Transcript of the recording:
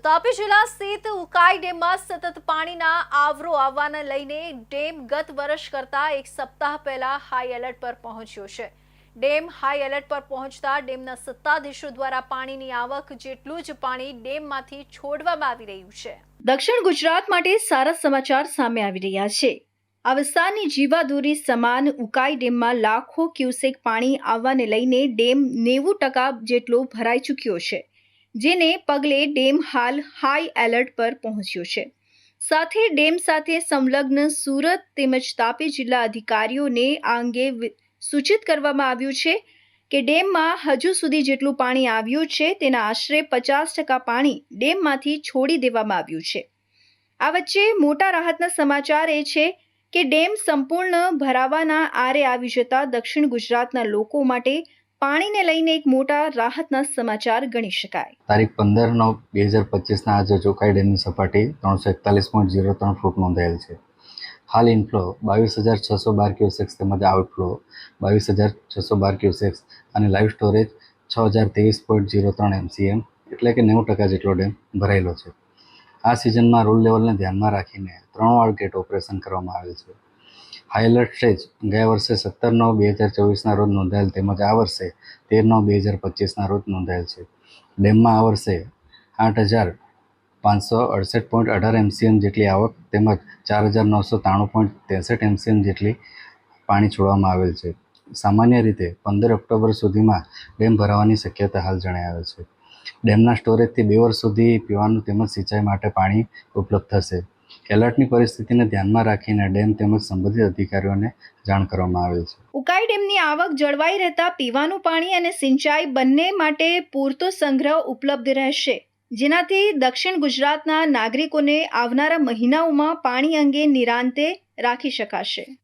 તાપી જિલ્લા સ્થિત ઉકાઈ ડેમમાં સતત પાણીના આવરો આવવાને લઈને ડેમ ગત વર્ષ કરતા એક સપ્તાહ પહેલા હાઈ એલર્ટ પર પહોંચ્યો છે. ડેમ હાઈ એલર્ટ પર પહોંચતા ડેમના સત્તાધીશો દ્વારા પાણીની આવક જેટલું જ પાણી ડેમમાંથી છોડવામાં આવી રહ્યું છે. દક્ષિણ ગુજરાત માટે સારા સમાચાર સામે આવી રહ્યા છે. આ વિસ્તારની જીવાદોરી સમાન ઉકાઈ ડેમમાં લાખો ક્યુસેક પાણી આવવાને લઈને ડેમ નેવું ટકા જેટલો ભરાઈ ચૂક્યો છે. જેને પગલે ડેમ હાલ હાઈ એલર્ટ પર પહોંચ્યો છે. સાથે ડેમ સાથે સંલગ્ન સુરત તેમજ તાપી જિલ્લા અધિકારીઓને આ અંગે સૂચિત કરવામાં આવ્યું છે કે ડેમમાં હજુ સુધી જેટલું પાણી આવ્યું છે તેના આશરે પચાસ ટકા પાણી ડેમમાંથી છોડી દેવામાં આવ્યું છે. આ વચ્ચે મોટા રાહતના સમાચાર એ છે કે ડેમ સંપૂર્ણ ભરાવાના આરે આવી જતા દક્ષિણ ગુજરાતના લોકો માટે પાણીને લઈને એક મોટા રાહતના સમાચાર ગણી શકાય. તારીખ પંદર નવ બે હજાર પચીસના આજે ચોકાઈ ડેમની સપાટી ત્રણસો એકતાલીસ પોઈન્ટ ઝીરો ત્રણ ફૂટ નોંધાયેલ છે. હાલ ઇનફ્લો બાવીસ હજાર છસો બાર ક્યુસેક્સ તેમજ આઉટફ્લો બાવીસ હજાર છસો બાર ક્યુસેક્સ અને લાઈવ સ્ટોરેજ છ હજાર ત્રેવીસ પોઈન્ટ ઝીરો ત્રણ એમસીએમ એટલે કે નેવું ટકા જેટલો ડેમ ભરાયેલો છે. આ સિઝનમાં રૂલ લેવલને ધ્યાનમાં રાખીને ત્રણ વાર ગેટ ઓપરેશન કરવામાં આવેલ છે. હાઈ એલર્ટ સ્ટેજ ગયા વર્ષે સત્તર નવ બે હજાર ચોવીસના રોજ નોંધાયેલ તેમજ આ વર્ષે તેર નવ બે હજાર પચીસના રોજ નોંધાયેલ છે. ડેમમાં આ વર્ષે આઠ હજાર પાંચસો અડસઠ પોઈન્ટ અઢાર એમસીએમ જેટલી આવક તેમજ ચાર હજાર નવસો ત્રાણું પોઈન્ટ ત્રેસઠ એમસીએમ જેટલી પાણી છોડવામાં આવેલ છે. સામાન્ય રીતે પંદર ઓક્ટોબર સુધીમાં ડેમ ભરાવાની શક્યતા હાલ આવે છે. ડેમના સ્ટોરેજથી બે વર્ષ સુધી પીવાનું તેમજ સિંચાઈ માટે પાણી ઉપલબ્ધ થશે. એલર્ટની પરિસ્થિતિને ધ્યાનમાં રાખીને ડેમ તેમજ સંબંધિત અધિકારીઓને જાણ કરવામાં આવેલ છે. ઉકાઈ ડેમની આવક જળવાઈ રહેતા પીવાનું પાણી અને સિંચાઈ બંને માટે પૂરતો સંગ્રહ ઉપલબ્ધ રહેશે. જેનાથી દક્ષિણ ગુજરાતના નાગરિકોને આવનારા મહિનાઓમાં પાણી અંગે નિરાંતે રાખી શકાશે.